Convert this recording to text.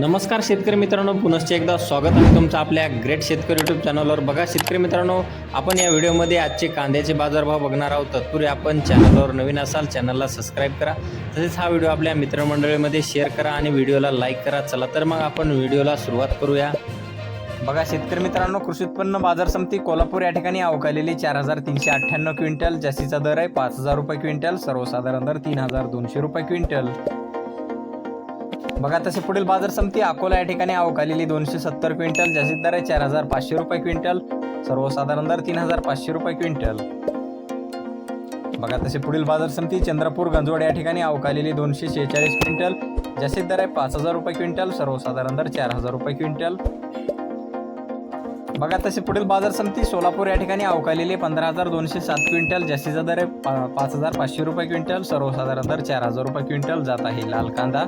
नमस्कार शेतकरी मित्रांनो पुनश्च एकदा स्वागत आहे तुमचं आपल्या ग्रेट शेतकरी यूट्यूब चॅनलवर बघा शेतकरी मित्रांनो आपण या व्हिडिओमध्ये आजचे कांद्याचे बाजारभाव बघणार आहोत. तत्पूर्वी आपण चॅनलवर नवीन असाल चॅनलला सबस्क्राईब करा. तसेच हा व्हिडिओ आपल्या मित्रमंडळीमध्ये शेअर करा आणि व्हिडिओला लाईक करा. चला तर मग आपण व्हिडिओला सुरुवात करूया. बघा शेतकरी मित्रांनो कृषी उत्पन्न बाजार समिती कोल्हापूर या ठिकाणी अवकालेली चार हजार तीनशे अठ्ठ्याण्णव क्विंटल जास्तीचा दर आहे पाच हजार रुपये क्विंटल सर्वसाधारण दर तीन हजार दोनशे रुपये क्विंटल. बघा तसे पुढील बाजार समिती अकोला या ठिकाणी अवकालेली दोनशे सत्तर क्विंटल जास्तीत दर आहे चार हजार पाचशे रुपये क्विंटल सर्वसाधारण दर तीन हजार पाचशे रुपये क्विंटल. बघा तसे पुढील बाजार समिती चंद्रपूर गंजवड या ठिकाणी अवकालेली दोनशे शेहेचाळीस क्विंटल जास्तीत दर आहे पाच हजार रुपये क्विंटल सर्वसाधारण दर चार हजार रुपये क्विंटल. बघा तसे पुढील बाजार समिती सोलापूर या ठिकाणी अवकालेली पंधरा हजार दोनशे सात क्विंटल जास्तीचा दर आहे पा- पाच हजार पाचशे रुपये क्विंटल सर्वसाधारण दर चार हजार रुपये क्विंटल जात आहे लाल कांदा.